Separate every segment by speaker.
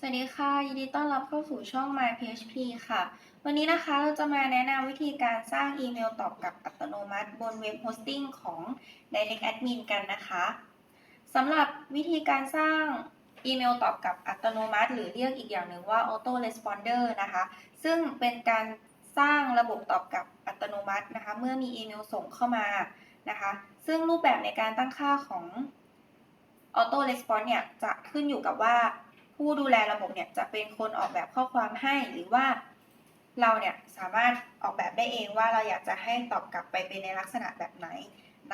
Speaker 1: สวัสดีค่ะ ยินดีต้อนรับเข้าสู่ช่อง My PHP ค่ะ วันนี้นะคะเราจะมาแนะนำวิธีการสร้างอีเมลตอบกลับอัตโนมัติบนเว็บโฮสติ้งของ Direct Admin กันนะคะสำหรับวิธีการสร้างอีเมลตอบกลับอัตโนมัติ หรือเรียกอีกอย่างหนึ่งว่า Auto Responder นะคะ ซึ่งเป็นการสร้างระบบตอบกลับอัตโนมัตินะคะ เมื่อมีอีเมลส่งเข้ามานะคะ ซึ่งรูปแบบในการตั้งค่าของ Auto Response เนี่ยจะขึ้นอยู่กับว่า ผู้ดูแลระบบเนี่ยจะเป็นคนออกแบบข้อความให้หรือว่าเราเนี่ยสามารถออกแบบได้เองว่าเราอยากจะให้ตอบกลับไปเป็นในลักษณะแบบไหน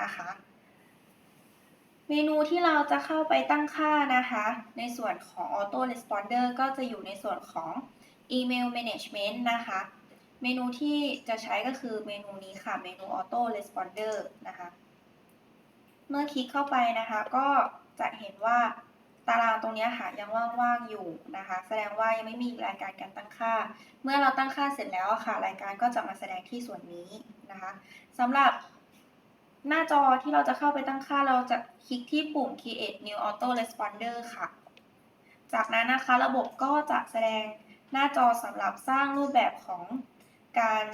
Speaker 1: นะคะ เมนูที่เราจะเข้าไปตั้งค่านะคะ ในส่วนของ Auto Responder ก็จะอยู่ในส่วนของ Email Management นะคะ เมนูที่จะใช้ก็คือเมนูนี้ค่ะ เมนู Auto Responder นะคะ เมื่อคลิกเข้าไปนะคะ ก็จะเห็นว่า ตารางตรงนี้ค่ะยังว่างๆอยู่นะคะ แสดงว่ายังไม่มีรายการการตั้งค่า เมื่อเราตั้งค่าเสร็จแล้วค่ะ รายการก็จะมาแสดงที่ส่วนนี้นะคะสำหรับหน้าจอที่เราจะเข้าไปตั้งค่าเราจะคลิกที่ปุ่ม create new auto responder ค่ะ จากนั้นนะคะระบบก็จะแสดงหน้าจอสำหรับสร้างรูปแบบของการ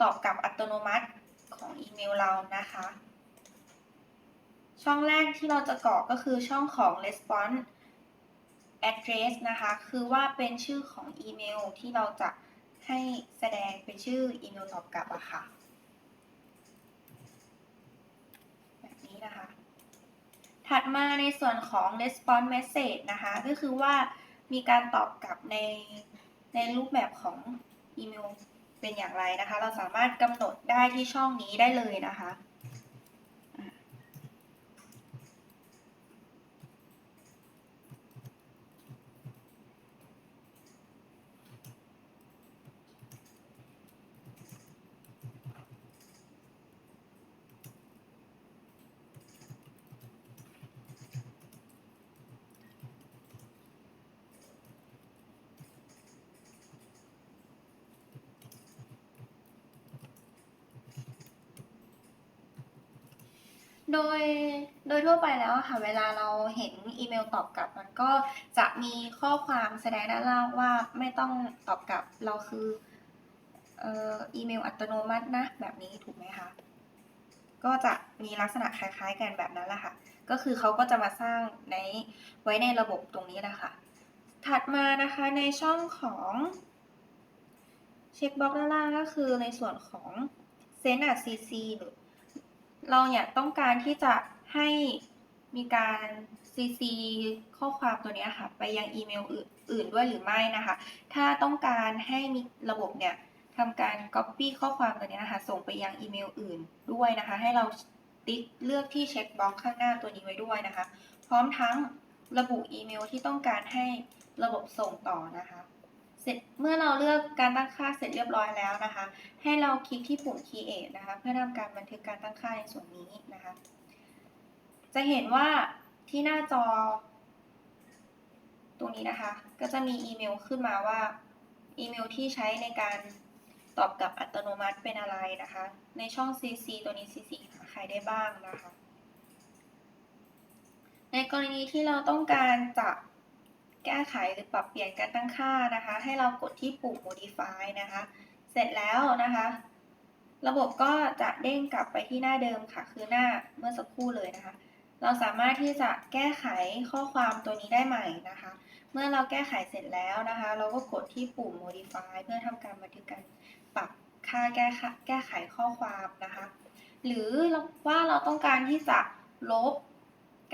Speaker 1: ตอบกลับอัตโนมัติของอีเมลเรานะคะ ช่องแรกที่เราจะกรอกก็คือช่องของ response address นะคะ คือว่าเป็นชื่อของอีเมลที่เราจะให้แสดงเป็นชื่ออีเมลตอบกลับอะค่ะ แบบนี้นะคะ ถัดมาในส่วนของ response message นะคะ ก็คือว่ามีการตอบกลับในในรูปแบบของอีเมลเป็นอย่างไรนะคะ เราสามารถกำหนดได้ที่ช่องนี้ได้เลยนะคะอะ โดยโดยทั่วไปแล้วค่ะเวลาเราเห็นอีเมลตอบกลับ มันก็จะมีข้อความแสดงด้านล่างว่าไม่ต้องตอบกลับเราคืออีเมลอัตโนมัตินะแบบนี้ถูกไหมคะก็จะมีลักษณะคล้ายๆกันแบบนั้นแหละค่ะ ก็คือเขาก็จะมาสร้างในไว้ในระบบตรงนี้แหละค่ะ ถัดมานะคะในช่องของเช็คบล็อกด้านล่างก็คือในส่วนของ send as cc หรือ เราเนี่ยต้องการที่จะให้มีการ CC ข้อความตัวนี้ค่ะ ไปยังอีเมลอื่นอื่นด้วยหรือไม่นะคะ ถ้าต้องการให้มีระบบเนี่ยทำการ Copy ข้อความตัวนี้นะคะ ส่งไปยังอีเมลอื่นด้วยนะคะ ให้เราติ๊กเลือกที่เช็คบล็อกข้างหน้าตัวนี้ไว้ด้วยนะคะ พร้อมทั้งระบุอีเมลที่ต้องการให้ระบบส่งต่อนะคะ เสร็จเมื่อเราเลือกการตั้งค่าเสร็จเรียบร้อยแล้วนะคะ ให้เราคลิกที่ปุ่ม create นะคะ เพื่อทำการบันทึกการตั้งค่าในส่วนนี้นะคะ จะเห็นว่าที่หน้าจอ ตรงนี้นะคะ ก็จะมีอีเมลขึ้นมาว่าอีเมลที่ใช้ในการตอบกลับอัตโนมัติเป็นอะไรนะคะ ในช่อง CC ตัวนี้ CC หาใครได้บ้างนะคะ ในกรณีที่เราต้องการจะ แก้ไขหรือปรับเปลี่ยนการตั้งค่านะคะ ให้เรากดที่ปุ่ม modify นะคะ เสร็จแล้วนะคะ ระบบก็จะเด้งกลับไปที่หน้าเดิมค่ะ คือหน้าเมื่อสักครู่เลยนะคะ เราสามารถที่จะแก้ไขข้อความตัวนี้ได้ใหม่นะคะ เมื่อเราแก้ไขเสร็จแล้วนะคะ เราก็กดที่ปุ่ม modify เพื่อทำการบันทึกการปรับค่าแก้ไขแก้ไขข้อความนะคะ หรือว่าเราต้องการที่จะลบ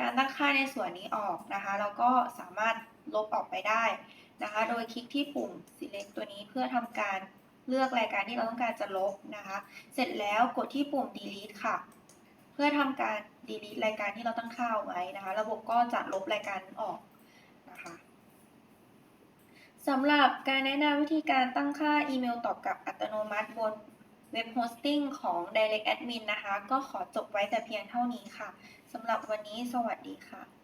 Speaker 1: การตั้งค่าในส่วนนี้ออกนะคะเราก็สามารถลบออกไปได้นะคะ โดยคลิกที่ปุ่ม select ตัวนี้เพื่อทำการเลือกรายการที่เราต้องการจะลบนะคะ เสร็จแล้วกดที่ปุ่ม delete ค่ะ เพื่อทำการ delete รายการที่เราตั้งค่าเอาไว้นะคะ ระบบก็จะลบรายการออกนะคะสำหรับการแนะนำวิธีการตั้งค่าอีเมลตอบกลับอัตโนมัติบน เว็บโฮสติ้งของ Direct Admin นะคะ ก็ขอจบไว้แต่เพียงเท่านี้ค่ะสำหรับวันนี้สวัสดีค่ะ